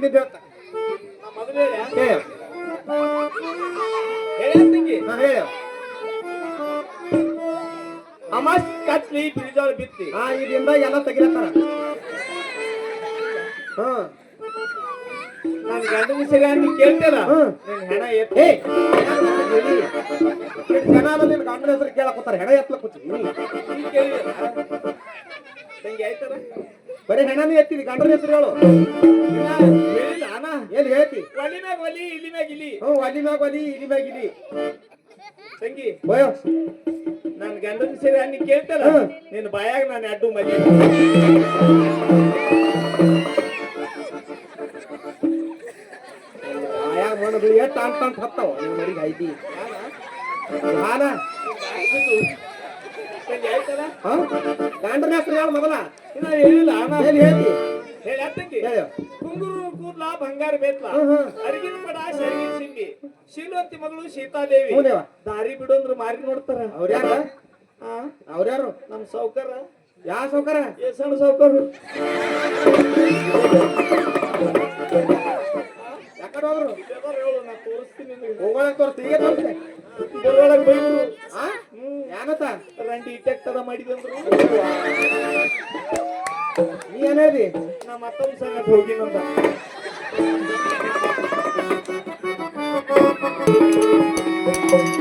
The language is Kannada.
ಹಿಂದಿದ್ದು ಅಂತ ಮೊದಲೇ ಹೇಳ ಹೇಳು. ಅಮಾಸ್ ಬಿಳಿಜೋಳ ಬಿತ್ತಿ. ಹಾ ಇದರಿಂದ ಎಲ್ಲ ತೆಗಿಲತ್ತಾರ. ಹಾ. ನನ್ ಗಂಡನ ಸರಿ ನೀ ಕೇಳ್ತೀರ? ಹೆಣ ಎತ್ತಿ. ಜನ ಅಲ್ಲ ನಿನ್ ಗಂಡನ ಹೆಸರು ಕೇಳಕ್ ಕೂತಾರ? ಹೆಣ ಎತ್ತಲ ಕೂತಿ ತಂಗಿ ಆಯ್ತಾರ ಬರೀ ಹೆಣನೇ ಎತ್ತಿದಿ ಗಂಡನ ಹೆಸರು ಹೇಳು. ಒಲಿ ಮ್ಯಾಗ ಒಲಿ ಇಲ್ಲಿ ಮ್ಯಾಗ ಇಲ್ಲಿ ಹ್ಞೂ ಅಲ್ಲಿ ಮ್ಯಾಗ ಒಲಿ ಇಲ್ಲಿ ಮ್ಯಾಗ ಇಲ್ಲಿ ತಂಗಿ ಬಯೋ ನನ್ ಗಂಡನ ಸರಿ ನೀ ಕೇಳ್ತಾರ ಹ್ಮ್. ನಿನ್ ಬಾಯಾಗ ನಾನು ಅಡ್ಡು ಮಲಿ ಆಯಾಗ ಮಣ್ಣು ಬಿಳಿ ಎಷ್ಟು ಅಂತ ಅಂತ ಹತ್ತಾವ ನಿಮ್ಮ ಮರಿಗೆ ಐತಿ ಹಾನ ತಂಗಿ ಆಯ್ತಾರ ಹಾ ಗಂಡನ ಹೆಸರು ಹೇಳು ಮೊದಲ ಇನ್ನ ಹೇಳಿಲ್ಲ ಅಣ್ಣ ಏನ್ ಹೇಳ್ತಿ ಹೇಳ ಹೇಳು ಕುಂಗುರು ಕೂದ್ಲ ಬಂಗಾರ ಬೇತ್ಲ. ಅರಿಗಿನ ಪಡ ಶರಗಿನ ಸಿಂಗಿ. ಶೀಲವಂತಿ ಮಗಳು ಸೀತಾದೇವಿ ದಾರಿ ಬಿಡೋಂದ್ರ ಮಾರಿ ನೋಡ್ತಾರ. ಅವ್ರ್ಯಾರ ಅವ್ರ್ಯಾರು ನಮ್ ಸೌಕರ ಯಾವ ಸೌಕರ ಸಣ್ಣ ಸೌಕರು ಯಾಕಡೆ ಹೋದ್ರು? ತೋರಿಸ್ತೀನಿ. ಹೋಗೋಣ ತೋರಿಸ್ತಿ ಈಗ ತೋರಿಸ್ತೆ ಇದ್ರೊಳಗ್ ಬೈದ್ರು. ಏನತ್ತ ರಂಡಿ ಇಟ್ಟೆಕ್ಟದ ಮಾಡಿದಂದ್ರು ಮತ್ತೊಂದ್ ಸಂಗತಿ ಹೋಗಿನಂದ ಹಾ